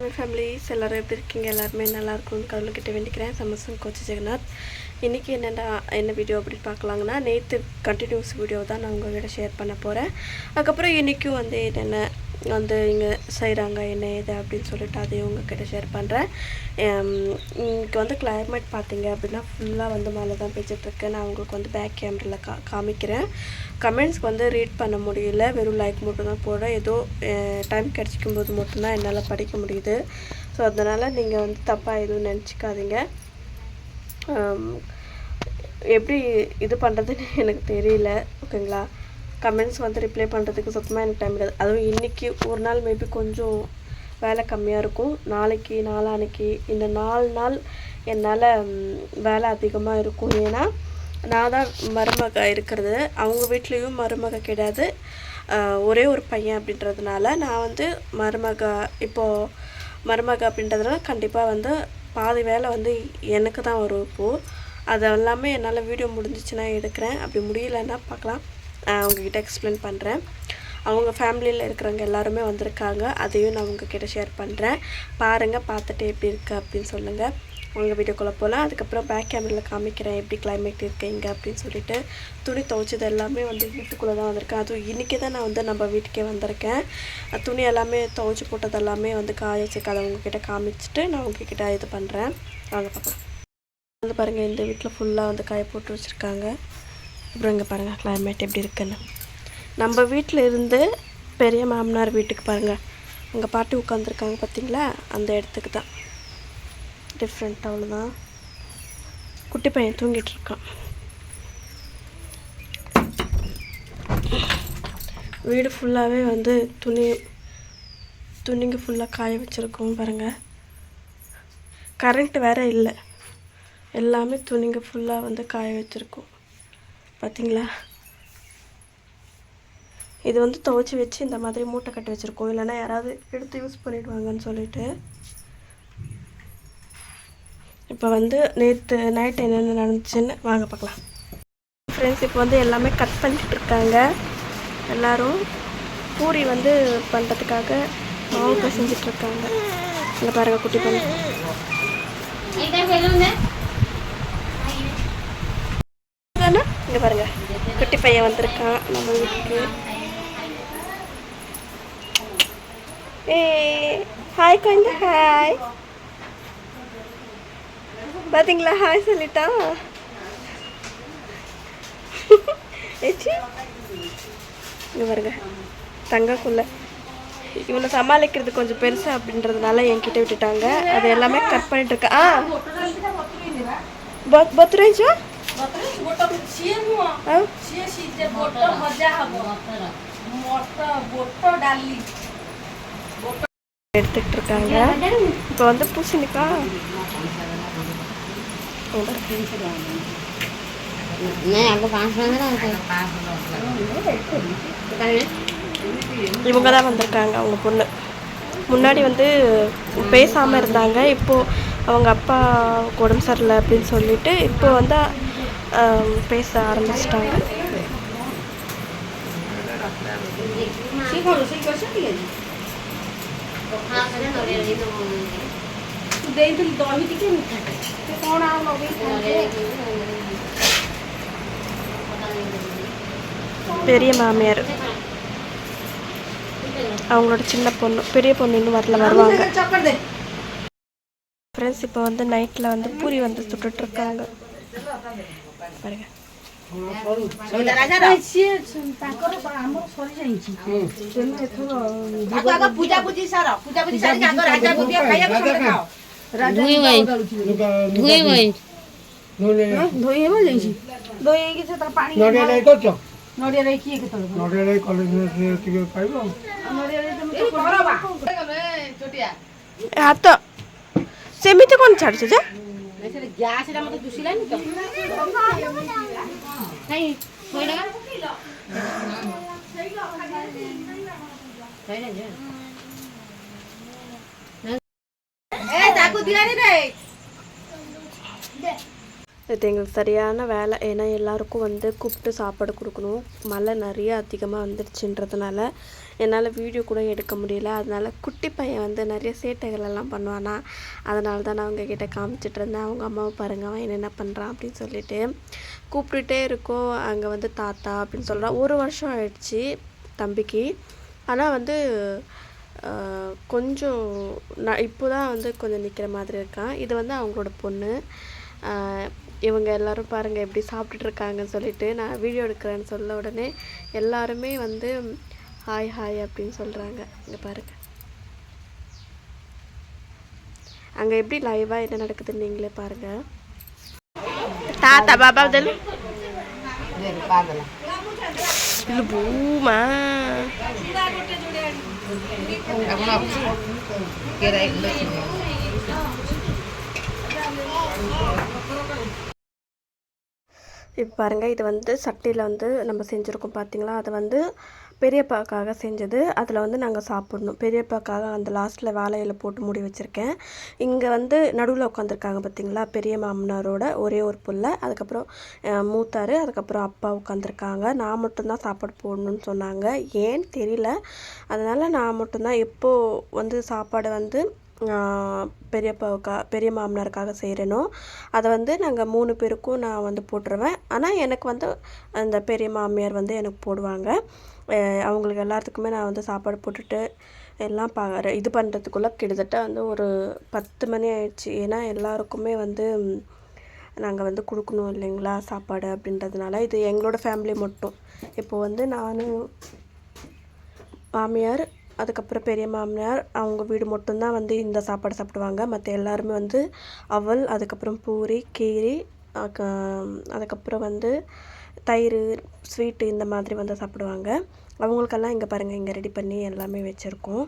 Families எல்லோரும் எப்படி இருக்கீங்க? எல்லாருமே நல்லா இருக்கும்னு கடவுள்கிட்ட வேண்டிக்கிறேன். சமசம் கோச்சி ஜெகநாத். இன்றைக்கி என்னென்னா என்ன வீடியோ அப்படின்னு பார்க்கலாங்கன்னா நேற்று கண்டினியூஸ் வீடியோ தான் நான் உங்கள்கிட்ட ஷேர் பண்ண போகிறேன் அதுக்கப்புறம் இன்றைக்கும் வந்து என்னென்ன வந்து இங்கே செய்கிறாங்க என்ன ஏது அப்படின்னு சொல்லிட்டு அதையும் உங்ககிட்ட ஷேர் பண்ணுறேன் இங்கே வந்து கிளைமேட் பார்த்தீங்க அப்படின்னா ஃபுல்லாக வந்து மழை தான் பெய்ஞ்சிட்ருக்கு நான் உங்களுக்கு வந்து பேக் கேமரில் கா காமிக்கிறேன். கமெண்ட்ஸ்க்கு வந்து ரீட் பண்ண முடியல. வெறும் லைக் மட்டும் தான் போடுறேன். ஏதோ டைம் கிடச்சிக்கும் போது மட்டும்தான் என்னால் படிக்க முடியுது. ஸோ அதனால் நீங்கள் வந்து தப்பாக எதுவும் நினச்சிக்காதீங்க. எப்படி இது பண்ணுறதுன்னு எனக்கு தெரியல. ஓகேங்களா? கமெண்ட்ஸ் வந்து ரிப்ளை பண்ணுறதுக்கு சுத்தமாக எனக்கு டைம் கிடையாது அதுவும் இன்றைக்கி ஒரு நாள் மேபி கொஞ்சம் வேலை கம்மியாக இருக்கும். நாளைக்கு நாளான்னைக்கு இந்த நாலு நாள் என்னால் வேலை அதிகமாக இருக்கும். ஏன்னா நான் தான் மருமக இருக்கிறது. அவங்க வீட்லேயும் மருமக கிடையாது. ஒரே ஒரு பையன் அப்படின்றதுனால நான் வந்து மருமக இப்போது மருமக அப்படின்றதுனால கண்டிப்பாக வந்து பாதி வேலை வந்து எனக்கு தான் வரும் இப்போது அது எல்லாமே என்னால் வீடியோ முடிஞ்சிச்சுன்னா எடுக்கிறேன். அப்படி முடியலன்னா பார்க்கலாம். அவங்கக்கிட்ட எக்ஸ்பிளைன் பண்ணுறேன் அவங்க ஃபேமிலியில் இருக்கிறவங்க எல்லாருமே வந்திருக்காங்க. அதையும் நான் உங்ககிட்ட ஷேர் பண்ணுறேன் பாருங்கள் பார்த்துட்டு எப்படி இருக்குது அப்படின்னு சொல்லுங்கள் உங்கள் வீடியோக்குள்ளே போகலாம் அதுக்கப்புறம் பேக் கேமரில் காமிக்கிறேன். எப்படி கிளைமேட் இருக்கீங்க அப்படின்னு சொல்லிட்டு. துணி துவைச்சது எல்லாமே வந்து வீட்டுக்குள்ளே தான் வந்திருக்கேன் அதுவும் இன்றைக்கி தான் நான் வந்து நம்ம வீட்டுக்கே வந்திருக்கேன். துணி எல்லாமே துவைச்சி போட்டது எல்லாமே வந்து காய வச்சுக்க அதை உங்ககிட்ட காமிச்சிட்டு நான் உங்ககிட்ட இது பண்ணுறேன் வாங்க பார்க்கலாம் வந்து பாருங்கள் இந்த வீட்டில் ஃபுல்லாக வந்து காய போட்டு வச்சுருக்காங்க. அப்புறம் இங்கே பாருங்கள் கிளைமேட் எப்படி இருக்குன்னு. நம்ம வீட்டில் இருந்து பெரிய மாமனார் வீட்டுக்கு பாருங்கள் அங்கே பாட்டி உட்காந்துருக்காங்க பார்த்தீங்களா அந்த இடத்துக்கு தான். டிஃப்ரெண்ட் அவ்வளோதான் குட்டி பையன் தூங்கிட்டு இருக்கான். வீடு ஃபுல்லாகவே வந்து துணி துணிங்க ஃபுல்லாக காய வச்சுருக்கோம் பாருங்கள் கரண்ட் வேறு இல்லை. எல்லாமே துணிங்க ஃபுல்லாக வந்து காய வச்சுருக்கோம். பார்த்தீங்களா இது வந்து துவைச்சி வச்சு இந்த மாதிரி மூட்டை கட்டி வச்சுருக்கோம். இல்லைன்னா யாராவது எடுத்து யூஸ் பண்ணிவிடுவாங்கன்னு சொல்லிட்டு. இப்போ வந்து நேற்று நைட் என்னென்ன நடந்துச்சுன்னு வாங்க பார்க்கலாம். ஃப்ரெண்ட்ஸ் இப்போ வந்து எல்லாமே கட் பண்ணிகிட்டு இருக்காங்க எல்லோரும் பூரி வந்து பண்ணுறதுக்காக மாவு செஞ்சிட்ருக்காங்க இங்கே பாருங்கள் குட்டி பண்ணி. இங்கே பாருங்க. குட்டி பையன் வந்திருக்கான். நம்ம வீட்டுக்கு. ஏ ஹாய் கொஞ்சம் ஹாய் பார்த்தீங்களா ஹாய் சொல்லிட்டா ஏச்சி? இங்கே பாருங்க. தங்கக்குள்ள. இவனை சமாளிக்கிறது கொஞ்சம் பெருசா அப்படின்றதுனால என்கிட்ட விட்டுட்டாங்க. அது எல்லாமே கட் பண்ணிட்டு இருக்கா? ஆ. பத்துரேஜா எடுத்துக்கிட்டு இருக்காங்க இப்போ வந்து பூசணிக்காய் இவங்க தான் வந்திருக்காங்க அவங்க பொண்ணு முன்னாடி வந்து பேசாமல் இருந்தாங்க. இப்போது அவங்க அப்பா உடம்பு சரியில்லை அப்படின்னு சொல்லிட்டு இப்போ வந்து பேச ஆரம்பிச்சிட்டாங்க. பெரிய மாமியார். அவங்களோட சின்ன பொண்ணு பெரிய பொண்ணு இன்னும் வரல வருவாங்க. ஃப்ரெண்ட்ஸ் இப்போ வந்து நைட்டில் வந்து பூரி வந்து சுட்டுட்ருக்காங்க ପାରେଗା ସିଏ ହାତ ସେମିତି କ'ଣ ଛାଡ଼ୁଛ ଯେ সেটা গ্যাস এটা আমাদের দুশি লাইন তো। তাই হ্যাঁ। দিয়ে রে। இது எங்களுக்கு சரியான வேலை. ஏன்னா எல்லாருக்கும் வந்து கூப்பிட்டு சாப்பாடு கொடுக்கணும். மழை நிறைய அதிகமாக வந்துடுச்சுன்றதுனால என்னால் வீடியோ கூட எடுக்க முடியல. அதனால் குட்டி பையன் வந்து நிறைய சேட்டைகள் எல்லாம் பண்ணுவானா. அதனால தான் நான் அவங்கக்கிட்ட காமிச்சிட்டு இருந்தேன். அவங்க அம்மாவை பாருங்க அவன் என்னென்ன பண்ணுறான் அப்படின்னு சொல்லிட்டு. கூப்பிட்டுட்டே இருக்கோம். அங்கே வந்து தாத்தா அப்படின்னு சொல்கிறான் ஒரு வருஷம் ஆயிடுச்சு தம்பிக்கு. ஆனால் வந்து கொஞ்சம் நான் இப்போ தான் வந்து கொஞ்சம் நிற்கிற மாதிரி இருக்கான். இது வந்து அவங்களோட பொண்ணு. இவங்க எல்லாரும் பாருங்கள் எப்படி சாப்பிட்டுட்டு இருக்காங்கன்னு சொல்லிட்டு நான் வீடியோ எடுக்கிறேன்னு சொல்ல உடனே எல்லாருமே வந்து ஹாய் ஹாய் அப்படின்னு சொல்கிறாங்க இங்கே பாருங்க. அங்கே எப்படி லைவாக என்ன நடக்குதுன்னு நீங்களே பாருங்கள் தாத்தா பாபா தெல் இது பூமா. இப்போ பாருங்கள் இது வந்து சட்டியில் வந்து நம்ம செஞ்சுருக்கோம் பார்த்தீங்களா அது வந்து பெரியப்பாக்காக செஞ்சது. அதில் வந்து நாங்கள் சாப்பிட்ணும். பெரியப்பாக்காக அந்த லாஸ்ட்டில் வாழையில போட்டு மூடி வச்சுருக்கேன். இங்கே வந்து நடுவில் உட்காந்துருக்காங்க பார்த்தீங்களா பெரிய மாமனாரோட ஒரே ஒரு புள்ள. அதுக்கப்புறம் மூத்தார் அதுக்கப்புறம் அப்பா உட்காந்துருக்காங்க. நான் மட்டும்தான் சாப்பாடு போடணும்னு சொன்னாங்க. ஏன்னு தெரியல. அதனால் நான் மட்டும்தான். எப்போது வந்து சாப்பாடு வந்து பெரியப்பாவுக்கா பெரிய மாமனாருக்காக செய்கிறேனோ அதை வந்து நாங்கள் மூணு பேருக்கும் நான் வந்து போட்டுருவேன். ஆனால் எனக்கு வந்து அந்த பெரிய மாமியார் வந்து எனக்கு போடுவாங்க. அவங்களுக்கு எல்லாத்துக்குமே நான் வந்து சாப்பாடு போட்டுட்டு எல்லாம் பா இது பண்ணுறதுக்குள்ளே கிட்டத்தட்ட வந்து ஒரு பத்து மணி ஆயிடுச்சு. ஏன்னா எல்லாருக்குமே வந்து நாங்கள் வந்து கொடுக்கணும் இல்லைங்களா சாப்பாடு அப்படின்றதுனால. இது எங்களோட ஃபேமிலி மட்டும். இப்போ வந்து நான் மாமியார் அதுக்கப்புறம் பெரிய மாமனார் அவங்க வீடு மட்டும்தான் வந்து இந்த சாப்பாடு சாப்பிடுவாங்க. மற்ற எல்லாருமே வந்து அவல் அதுக்கப்புறம் பூரி கீரி அதுக்கப்புறம் வந்து தயிர் ஸ்வீட்டு இந்த மாதிரி வந்து சாப்பிடுவாங்க. அவங்களுக்கெல்லாம் இங்கே பாருங்கள் இங்கே ரெடி பண்ணி எல்லாமே வச்சுருக்கோம்.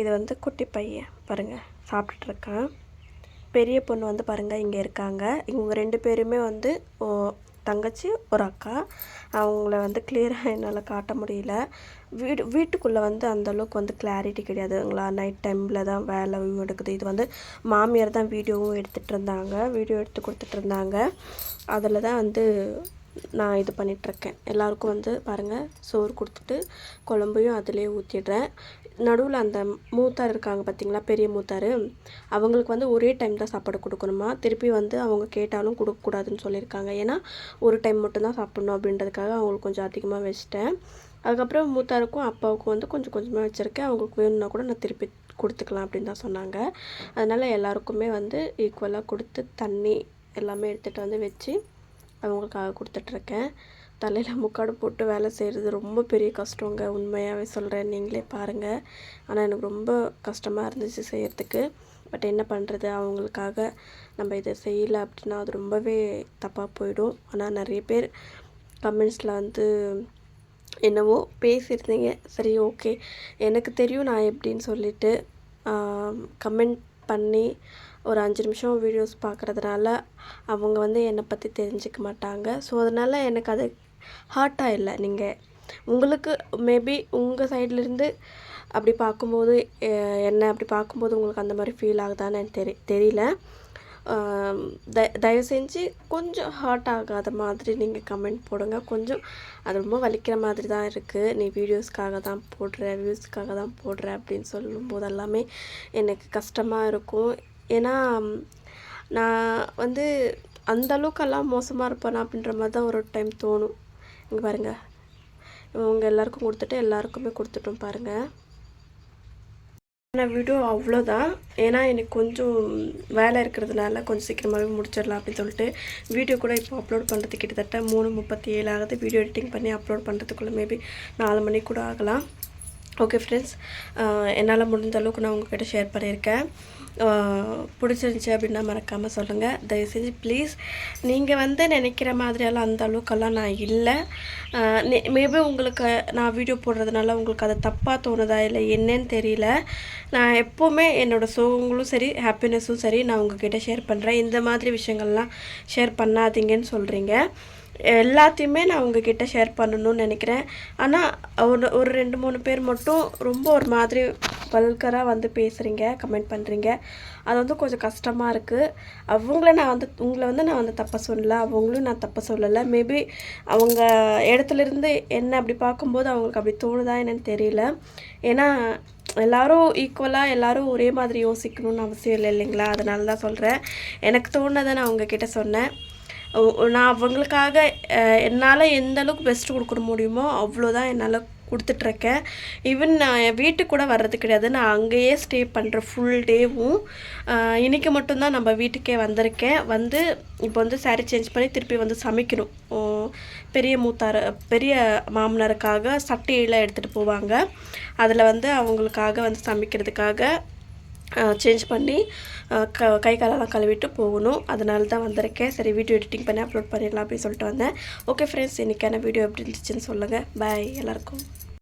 இது வந்து குட்டி பையன் பாருங்கள் சாப்பிட்டுட்ருக்கேன் பெரிய பொண்ணு வந்து பாருங்கள் இங்கே இருக்காங்க. இவங்க ரெண்டு பேருமே வந்து தங்கச்சி ஒரு அக்கா. அவங்கள வந்து கிளியராக என்னால் காட்ட முடியல. வீடு வீட்டுக்குள்ளே வந்து அந்தளவுக்கு வந்து கிளாரிட்டி கிடையாதுங்களா நைட் டைமில் தான் வேலை எடுக்குது. இது வந்து மாமியார் தான் வீடியோவும் எடுத்துகிட்டு இருந்தாங்க. வீடியோ எடுத்து கொடுத்துட்டு இருந்தாங்க. அதில் தான் வந்து நான் இது பண்ணிகிட்ருக்கேன் எல்லாருக்கும் வந்து பாருங்கள் சோறு கொடுத்துட்டு குழம்பையும் அதிலே ஊற்றிடுறேன் நடுவில் அந்த மூத்தார் இருக்காங்க பார்த்தீங்களா பெரிய மூத்தார் அவங்களுக்கு வந்து ஒரே டைம் தான் சாப்பாடு கொடுக்கணுமா? திருப்பி வந்து அவங்க கேட்டாலும் கொடுக்கக்கூடாதுன்னு சொல்லியிருக்காங்க. ஏன்னா ஒரு டைம் மட்டும்தான் சாப்பிட்ணும் அப்படின்றதுக்காக அவங்களுக்கு கொஞ்சம் அதிகமாக வச்சிட்டேன். அதுக்கப்புறம் மூத்தாருக்கும் அப்பாவுக்கும் வந்து கொஞ்சம் கொஞ்சமாக வச்சுருக்கேன். அவங்களுக்கு வேணும்னா கூட நான் திருப்பி கொடுத்துக்கலாம் அப்படின்னு தான் சொன்னாங்க. அதனால் எல்லாருக்குமே வந்து ஈக்குவலாக கொடுத்து தண்ணி எல்லாமே எடுத்துகிட்டு வந்து வச்சு அவங்களுக்காக கொடுத்துட்ருக்கேன். தலையில் முக்காடு போட்டு வேலை செய்கிறது ரொம்ப பெரிய கஷ்டங்க. உண்மையாகவே சொல்கிறேன் நீங்களே பாருங்கள் ஆனால் எனக்கு ரொம்ப கஷ்டமாக இருந்துச்சு செய்கிறதுக்கு பட் என்ன பண்ணுறது அவங்களுக்காக நம்ம இதை செய்யலை அப்படின்னா அது ரொம்பவே தப்பாக போயிடும். ஆனால் நிறைய பேர் கமெண்ட்ஸில் வந்து என்னவோ பேசியிருந்தீங்க. சரி ஓகே. எனக்கு தெரியும் நான் எப்படின்னு சொல்லிட்டு கமெண்ட் பண்ணி ஒரு அஞ்சு நிமிஷம் வீடியோஸ் பார்க்குறதுனால அவங்க வந்து என்னை பற்றி தெரிஞ்சுக்க மாட்டாங்க. ஸோ அதனால் எனக்கு அது ஹார்ட்டாக இல்லை. நீங்கள் உங்களுக்கு மேபி உங்கள் சைட்லேருந்து அப்படி பார்க்கும்போது என்ன அப்படி பார்க்கும்போது உங்களுக்கு அந்த மாதிரி ஃபீல் ஆகுதான்னு எனக்கு தெரி தெரியல. த தயவு செஞ்சு கொஞ்சம் ஹார்ட் ஆகாத மாதிரி நீங்கள் கமெண்ட் போடுங்க. கொஞ்சம் அது ரொம்ப வலிக்கிற மாதிரி தான் இருக்குது நீ வீடியோஸ்க்காக தான் போடுற வியூஸ்க்காக தான் போடுற அப்படின்னு சொல்லும் போது எல்லாமே எனக்கு கஷ்டமாக இருக்கும். ஏன்னா நான் வந்து அந்த அளவுக்கெல்லாம் மோசமாக இருப்பேனா அப்படின்ற மாதிரி தான் ஒரு டைம் தோணும். இங்கே பாருங்கள் இவங்க எல்லாருக்கும் கொடுத்துட்டு எல்லாருக்குமே கொடுத்துட்டோம் பாருங்கள் ஆனால் வீடியோ அவ்வளோதான் ஏன்னா எனக்கு கொஞ்சம் வேலை இருக்கிறதுனால கொஞ்சம் சீக்கிரமாகவே முடிச்சிடலாம் அப்படின்னு சொல்லிட்டு வீடியோ கூட இப்போ அப்லோட் பண்ணுறது கிட்டத்தட்ட மூணு முப்பத்தி ஏழு ஆகுது. வீடியோ எடிட்டிங் பண்ணி அப்லோட் பண்ணுறதுக்குள்ளே மேபி நாலு மணி கூட ஆகலாம். ஓகே ஃப்ரெண்ட்ஸ் uh, என்னால் முடிந்த அளவுக்கு நான் உங்ககிட்ட ஷேர் பண்ணியிருக்கேன். Uh, பிடிச்சிருந்துச்சி அப்படின்னா மறக்காமல் சொல்லுங்கள் தயவு செஞ்சு ப்ளீஸ் நீங்கள் வந்து நினைக்கிற மாதிரியெல்லாம் அந்த அளவுக்கெல்லாம் நான் இல்லை. மேபி uh, உங்களுக்கு நான் வீடியோ போடுறதுனால உங்களுக்கு அது தப்பாக தோணுதா இல்லை என்னன்னு தெரியல. நான் எப்போவுமே என்னோடய சோகங்களும் சரி ஹாப்பினஸும் சரி நான் உங்ககிட்ட ஷேர் பண்ணுறேன் இந்த மாதிரி விஷயங்கள்லாம் ஷேர் பண்ணாதீங்கன்னு சொல்கிறீங்க எல்லாத்தையுமே நான் உங்ககிட்ட ஷேர் பண்ணணும்னு நினைக்கிறேன். ஆனால் ஒரு ஒரு ரெண்டு மூணு பேர் மட்டும் ரொம்ப ஒரு மாதிரி வல்கராக வந்து பேசுகிறீங்க கமெண்ட் பண்ணுறீங்க அது வந்து கொஞ்சம் கஷ்டமாக இருக்குது அவங்கள நான் வந்து உங்களை வந்து நான் வந்து தப்பாக சொல்லலை. அவங்களும் நான் தப்பாக சொல்லலை. மேபி அவங்க இடத்துல இருந்து என்ன அப்படி பார்க்கும்போது அவங்களுக்கு அப்படி தோணுதா என்னன்னு தெரியல. ஏன்னா எல்லாரும் ஈக்குவலாக எல்லாரும் ஒரே மாதிரி யோசிக்கணும்னு அவசியம் இல்லை இல்லைங்களா? அதனால தான் சொல்கிறேன் எனக்கு தோணுதை நான் உங்ககிட்ட சொன்னேன். நான் அவங்களுக்காக என்னால் எந்த அளவுக்கு பெஸ்ட் கொடுக்க முடியுமோ அவ்வளோதான் என்னால் கொடுத்துட்ருக்கேன். ஈவன் நான் என் வீட்டுக்கு கூட வர்றது கிடையாது. நான் அங்கேயே ஸ்டே பண்ணுறேன் ஃபுல் டேவும் இன்றைக்கி மட்டும்தான் நம்ம வீட்டுக்கே வந்திருக்கேன். வந்து இப்போ வந்து சாரீ சேஞ்ச் பண்ணி திருப்பி வந்து சமைக்கணும். பெரிய மூத்தார் பெரிய மாமனாருக்காக சட்டையெல்லாம் எடுத்துகிட்டு போவாங்க. அதில் வந்து அவங்களுக்காக வந்து சமைக்கிறதுக்காக சேஞ்ச் பண்ணி க கை காலெல்லாம் கழுவிட்டு போகணும். அதனால தான் வந்திருக்கேன். சரி வீடியோ எடிட்டிங் பண்ணி அப்லோட் பண்ணிடலாம் அப்படின்னு சொல்லிட்டு வந்தேன். ஓகே ஃப்ரெண்ட்ஸ் இன்றைக்கான வீடியோ எப்படி இருந்துச்சுன்னு சொல்லுங்கள் பாய் எல்லாருக்கும்.